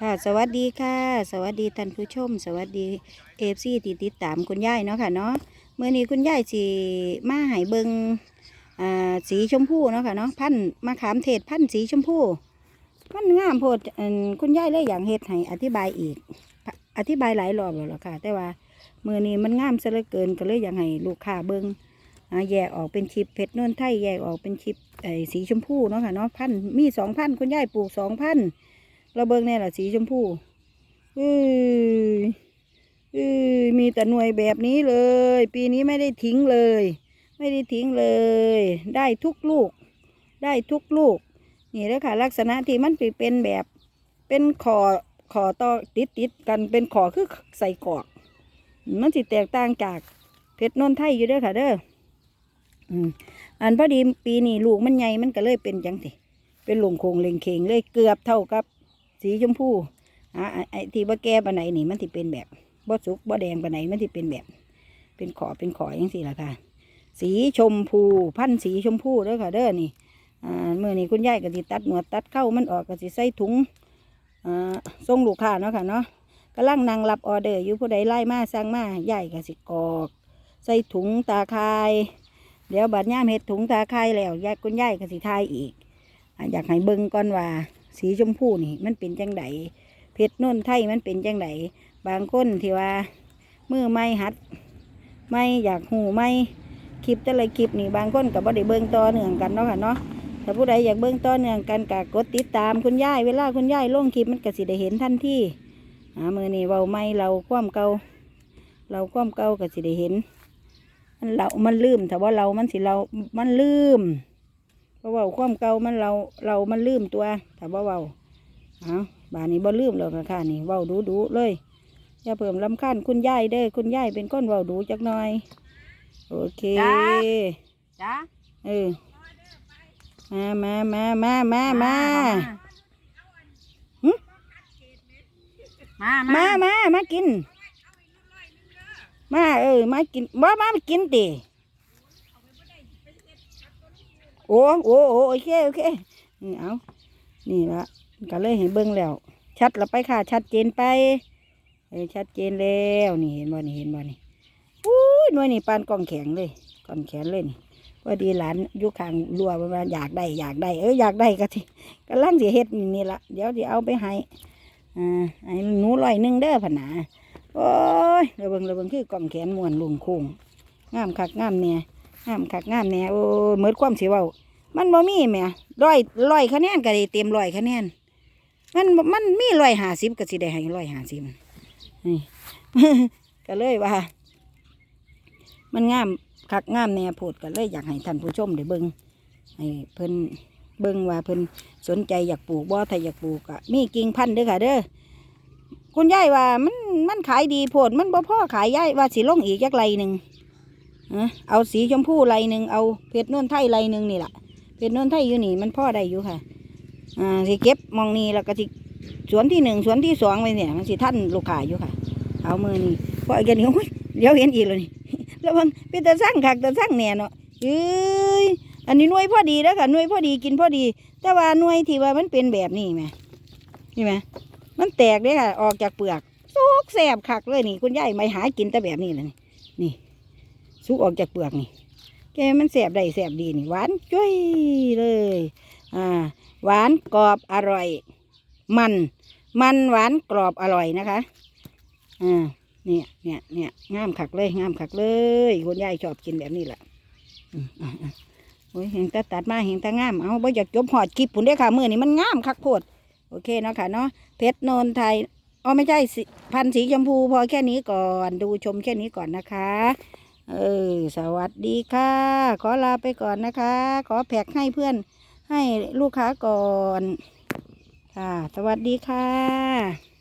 ค่ะสวัสดีค่ะ สวัสดีท่านผู้ชม สวัสดีเอฟซีที่ติดตามคุณยายเนาะค่ะเนาะเมื่อนี้คุณยายสิมาให้เบิงอ่าสีชมพูเนาะค่ะเนาะพันธุ์มะขามเทศพันธุ์สีชมพูมันงามโพดอันคุณยายเลยอย่ากเฮ็ดให้อธิบายอีก อธิบายหลายรอบแล้วล่ะค่ะ แต่ว่าเมื่อนี้มันงามซะเหลือเกินก็เลยอยากให้ลูกค้าเบิงอ่าแยกออกเป็นชิปเพชรนนไทยแยกออกเป็นชิปไอ้สีชมพูเนาะค่ะเนาะพันธุ์มีสองพันธุ์คุณยายปลูกสองพันธุ์ เราเบิ่งแน่ละสีชมพูเอ้ยเอ้ยมีแต่หน่วยแบบนี้เลย ปีนี้ไม่ได้ทิ้งเลย ไม่ได้ทิ้งเลย ได้ทุกลูก ได้ทุกลูก นี่แล้วค่ะ ลักษณะที่มันเป็นแบบเป็นขอขอต่อติดติดกันเป็นขอคือใส่กอก มันสิแตกต่างจากเพชรนนทไทยอยู่เด้อค่ะเด้ออันพอดีปีนี้ลูกมันใหญ่มันก็เลยเป็นจังสิเป็นหลงโคงเลงเคงเลยเกือบเท่ากับ สีชมพูอ่าไอ้ที่ว่าแก่ปานไหนนี่มันที่เป็นแบบบ่สุกบ่แดงปานไหนมันที่เป็นแบบ เป็นขอเป็นขออย่างสี่ละค่ะ สีชมพูพันสีชมพูเด้อค่ะเด้อนี่อ่าเมื่อนี้คุณยายก็สิตัดหนวดตัดเข้ามันออกก็สิใส่ถุงอ่าส่งลูกค้าเนาะค่ะเนาะกำลังนั่งรับออเดอร์อยู่ผู้ใดไล่มาสั่งมายายก็สิกอกใส่ถุงตาคาย เดี๋ยวบัดย่ามเห็ดถุงตาคายแล้วยายคุณยายก็สิทายอีกอ่าอยากให้เบิ่งก่อนว่า สีชมพูนี่ มันเป็นจังไดเพชรนุ่นไทยมันเป็นจังไดบางคนที่ว่ามือไม่หัด ไม่อยากหูไม่คลิปแต่ละคลิปนี่บางคนกับบ่ได้เบิ่งต่อเนื่องกันเนาะค่ะเนาะถ้าผู้ใดอยากเบิ่งต่อเนื่องกันก็กดติดตามคุณยายเวลาคุณยายลงคลิปมันก็สิได้เห็นทันทีอ่ามือนี่เว้าไม่เราความเก่าเราความเก่าก็สิได้เห็น มันเรามันลืมแต่ว่าเรามันสิเรา มันลืม เพราะเว่าความเก่ามันเราเรามันลืมตัวถ้าบ่เว้าเอาบานนี้บ่ลืมแล้วค่ะนี่เว้าดูดูๆเลยอย่าเพิ่มลำคันคุณยายเด้อคุณยายเป็นคนเว้าดูจักหน่อย โอเคจ้าจ้าเออมามามามามามาหึมามามามากิน มาเออมากินบ่มากินติ โอ้โอ้โอ้โอเคโอเคนี่เอานี่ละก็เลยเห็นเบิ้งแล้ว ชัดละไปค่ะ ชัดเจนไปเออชัดเจนแล้วนี่เห็นบ่นี่เห็นบ่นี่อุ้ยหน่วยนี่ปานกล่องแข็งเลยกล่องแขนเลยนี่พอดีหลานยู่ข้างรัวว่าณอยากได้อยากได้เอออยากได้ก็ทีกำลังเสิเฮ็ดนี่นี่ละเดี๋ยวสิเอาไปให้อ่าไอ้หนูลอยนึ่งเด้อผนนาโอ้ยระเบิงระเบิงคือกล่องแขนมวนลุงคงงามคักงามเนี่ย งามคักงามเนี่ยโอ้เมือความสิเว้ามันบ่มีแม่ร้อยร้อยคะแนนก็ได้เต็มร้อยคะแนนมันมันมีร้อยห้าสิบก็สิได้ให้ร้อยห้าสิบนี่ก็เลยว่า มันงามคักงามเนี่ยพูดก็เลยอยากให้ท่านผู้ชมได้เบิงให้เพิ่นเบิงว่าเพิ่นสนใจอยากปลูกบ่ถ้าอยากปลูกอะมีกิ่งพันธุ์เด้อค่ะเด้อคุณยายว่ามันมันขายดีโพดมันบ่พอขายยายว่าสิลงอีกจักไรหนึ่ง เอ้อเอาสีชมพูไรหนึ่งเอาเพชรนวลไทยไรหนึ่งนี่แหละเพชรนวลไทยอยู่นี่มันพ่อได้อยู่ค่ะ อ่าสิเก็บมองนี้แล้วก็สิสวนที่หนึ่งสวนที่สองไปเนี่ยมันสิท่านลูกค้าอยู่ค่ะ เอามือนี่พออีกอย่างนี้โอ้ยเดี๋ยวเห็นอีกแล้วนี่แล้วมันเป็นตาสั่งคักตาสั่งแหน่เนาะเอ้ยอันนี้หน่วยพอดีแล้วค่ะหน่วยพอดีกินพอดี แต่ว่าหน่วยที่ว่ามันเป็นแบบนี้ไหมนี่ไหมมันแตกเด้ค่ะ ออกจากเปลือกสุกแสบคักเลยนี่คุณยายไม่หากินแต่แบบนี้เลยนี่ สุกออกจากเปลือกนี่แกมันแสบได้แสบดีนี่หวานจ้อยเลย อ่า หวานกรอบอร่อย มัน มันหวานกรอบอร่อยนะคะ อ่า เนี่ยเนี่ยเนี่ยงามคักเลยงามคักเลยคุณยายชอบกินแบบนี้แหละอืมอ่าอ่าโอ้ยเห็นตาตัดมาเห็นตางาม เอาบ่อยากจบหอดคลิปผุนได้อค่ะมือนี่มันงามคักโพดโอเคเนาะค่ะเนาะเพชรโนนไทยอ๋อไม่ใช่พันสีชมพูพอแค่นี้ก่อนดูชมแค่นี้ก่อนนะคะ เออ สวัสดีค่ะ ขอลาไปก่อนนะคะ ขอแพ็กให้เพื่อนให้ลูกค้าก่อน ค่ะ สวัสดีค่ะ